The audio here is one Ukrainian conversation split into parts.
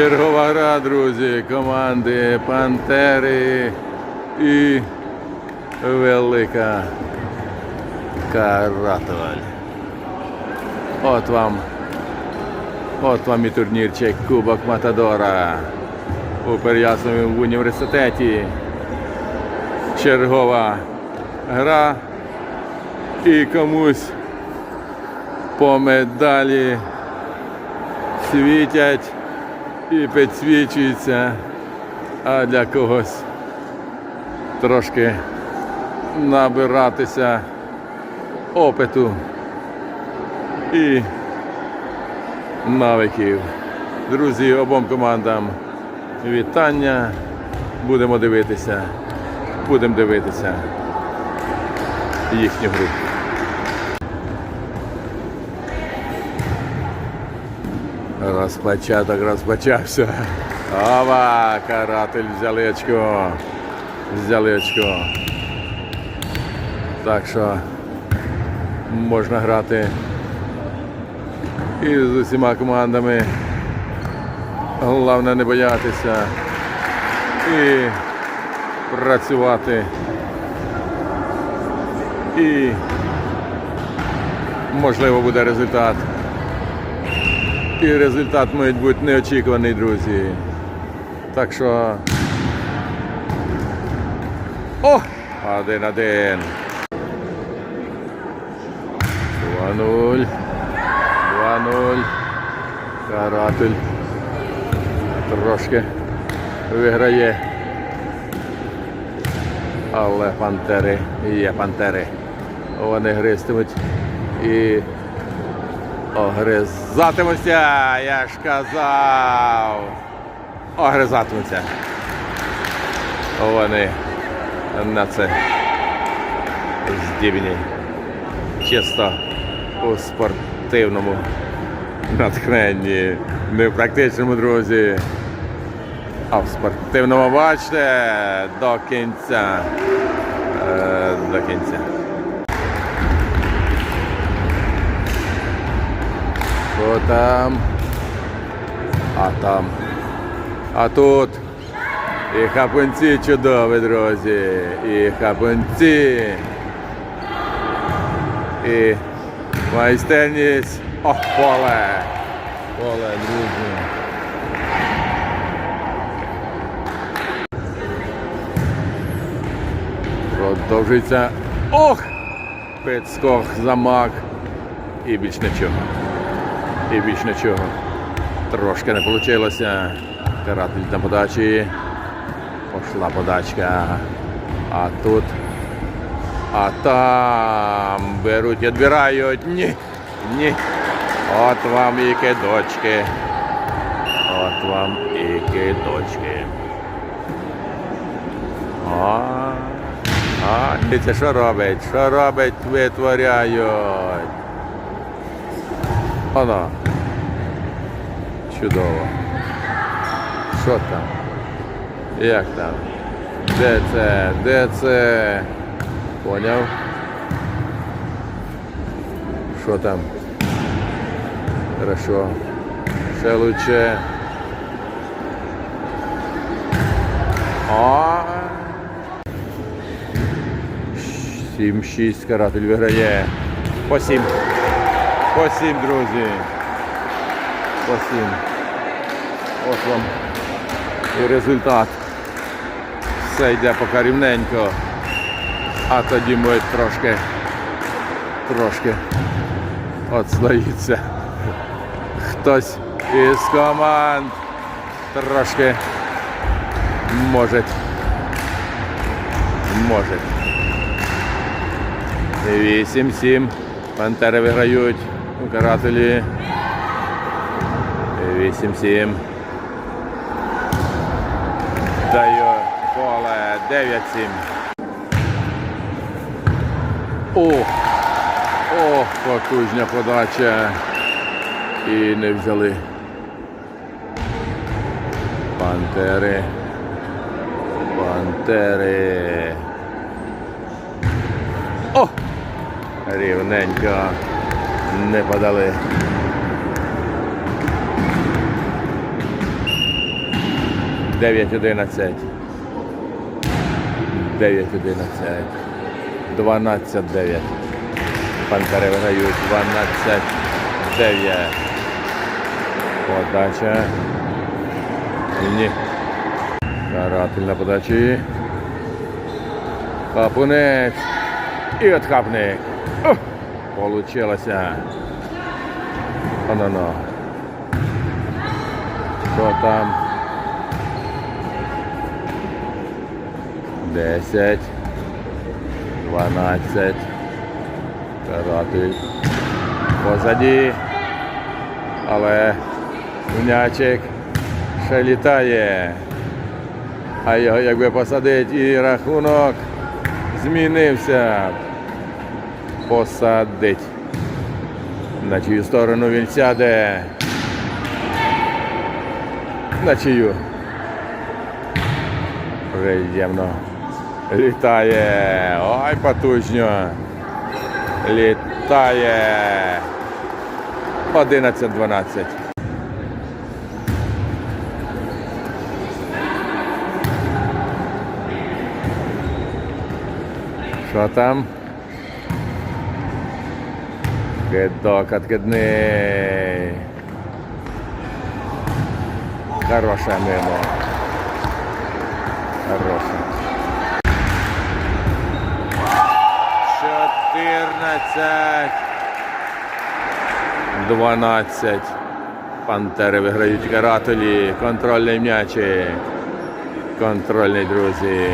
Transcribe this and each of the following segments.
Чергова гра, друзі, команди Пантери і Велика Каратоваль. От вам, от вам і турнірчик Кубок Матадора у Переяславі університеті. Чергова гра і комусь по медалі світять і підсвічується, а для когось трошки набиратися опиту і навиків. Друзі, обом командам вітання. Будемо дивитися. Будемо дивитися їхню гру. Розпочаток розпочався. Ова, каратель взяли очко. Взяли очко. Так що можна грати і з усіма командами. Головне не боятися і працювати. І можливо буде результат. І результат має бути неочікуваний, друзі. Так що. О! Один-один. 2-0. 2-0. Каратель. Трошки виграє. Але пантери є пантери. Вони гристимуть і Огризатимуться, я ж казав. Огризатимуться. Вони на це здібні. Чисто у спортивному натхненні. Не в практичному, друзі. А в спортивному бачите до кінця. Е, До кінця. Що там? А там. А тут і хапунці чудові, друзі. І хапунці. І майстерність. О, поле. Поле, друзі. Продовжується. Ох! Підскок, замах. І більш нічого. І більш нічого. Трошки не вийшло. Каратель на подачі. Пошла подачка. А тут. А там беруть, відбирають. Ні. Ні. От вам і кидочки. От вам і кидочки. А, а, дивіться, що робить? Що робить, витворяють. Оно. Чудово. Що там? Як там? Де це? Де це? Поняв? Що там? Хорошо. Ще лучше. О! 7-6 каратель виграє. По 7. По 7, друзі. По 7. От вам і результат. Все йде поки рівненько. А тоді ми трошки, трошки отслоїться. Хтось із команд трошки може. Може. 8-7. Пантери виграють карателі. 8-7. Даю поле 9-7. Ох! Ох, потужня подача. І не взяли. Пантери. Пантери. О! Рівненько не подали. 9-11. 9-11. 12-9. Пантери виграють 12-9. Подача. Ні. Каратель на подачі. Хапунець. І от хапник. О! Получилося. Оно-но. Що там? Десять. Дванадцять. Каратель. Позаді. Але м'ячик ще літає. А його якби посадить і рахунок змінився. Посадить. На чию сторону він сяде. На чию. Приємно. Літає. Ой, потужно. Літає. 11-12. Що там? Кидок откидний. Хороша мимо. Хороша. 14. 12. Пантери виграють карателі. Контрольний м'ячик. Контрольний, друзі.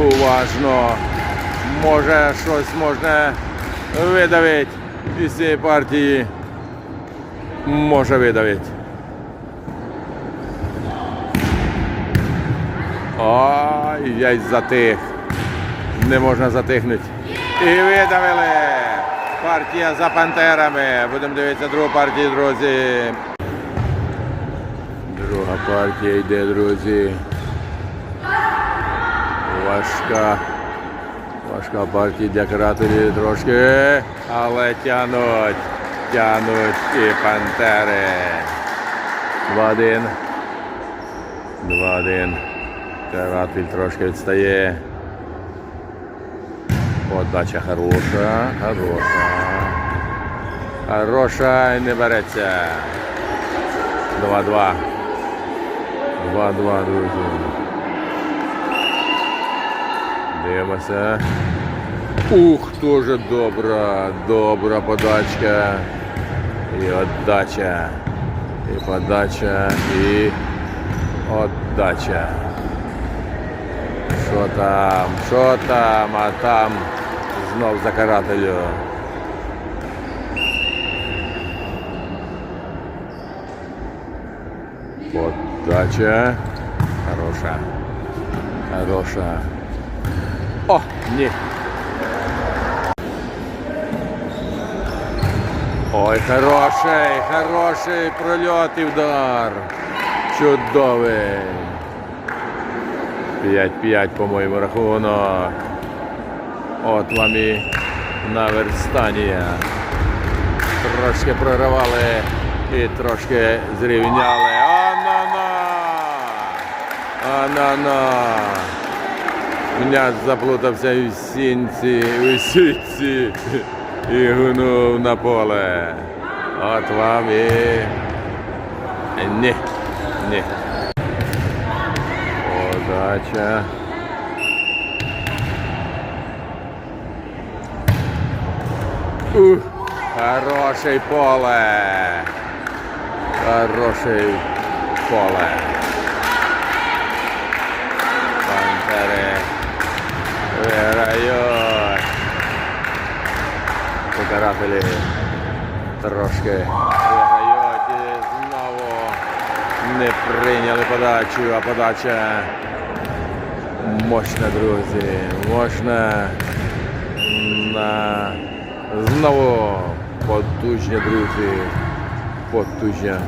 Уважно. Може щось можна видавити із цієї партії. Може видавити. Ой, я й затих. Не можна затихнути. І видавили. Партія за пантерами. Будемо дивитися другу партію, друзі. Друга партія йде, друзі. Важка. Важка партія для карателів трошки. Але тянуть. Тянуть і пантери. 2-1. 2-1. Каратель трошки відстає. Подача хороша, хороша. Хороша і не береться. 2-2. 2-2, друзі. Дивимося. Ух, дуже добра, добра подачка. І отдача. І подача, і отдача. Що там? Що там? А там знов за карателю. Подача. Хороша. Хороша. О, ні. Ой, хороший, хороший прольот і удар. Чудовий. 5-5, по-моєму, рахунок. От вам і наверстання. Трошки проривали і трошки зрівняли. Анана! Анана! М'яч заплутався у сінці, у сітці і гунув на поле. От вам і. Ні. Ні. Подача. Ух, хороший поле. Хороший поле. Виграють. Покарателі трошки виграють і знову не прийняли подачу, а подача мощна, друзі. Мощна. На... Знову потужні, друзі. Потужня.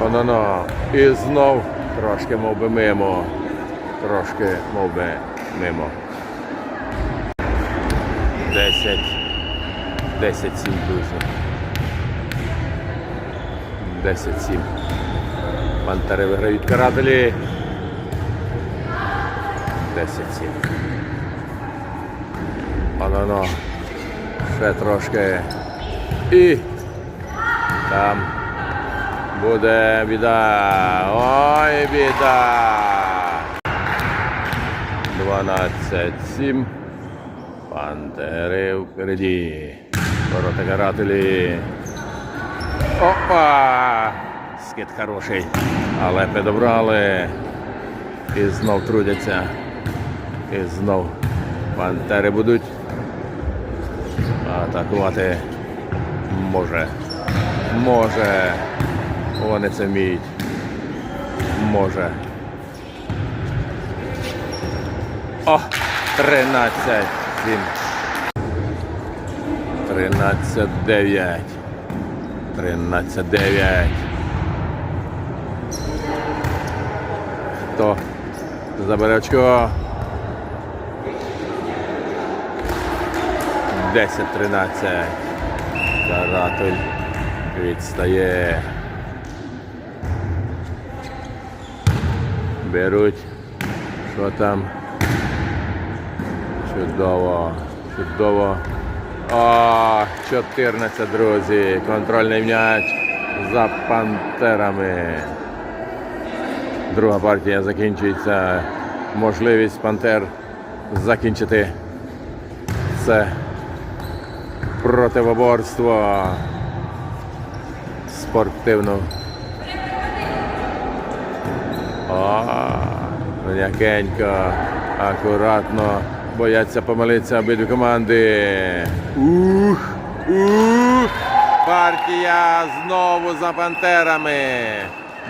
Оно-но. І знов трошки мов би мимо. Трошки мов би мимо. 10. 10-7, друзі. 10-7. Пантери виграють карателі. 10-7. Оно-но. Ще трошки. І там буде біда. Ой, біда. 12-7. Пантери впереді. Ворота карателі. Опа! Скид хороший. Але підобрали. І знов трудяться. І знов пантери будуть атакувати. Може. Може. Вони це вміють. Може. О! 13. 7. 13 9. 13 9. Хто забере очко? 10 13. Каратель відстає. Беруть. Що там? Чудово. Чудово. О, 14, друзі. Контрольний м'яч за пантерами. Друга партія закінчується. Можливість пантер закінчити це противоборство спортивну. О, м'якенько, акуратно. Бояться помилитися обидві команди. Ух! Ух! Партія знову за пантерами.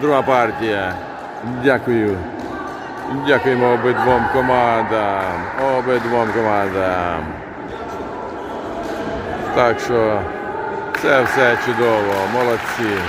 Друга партія. Дякую. Дякуємо обидвом командам. Обидвом командам. Так що це все чудово. Молодці.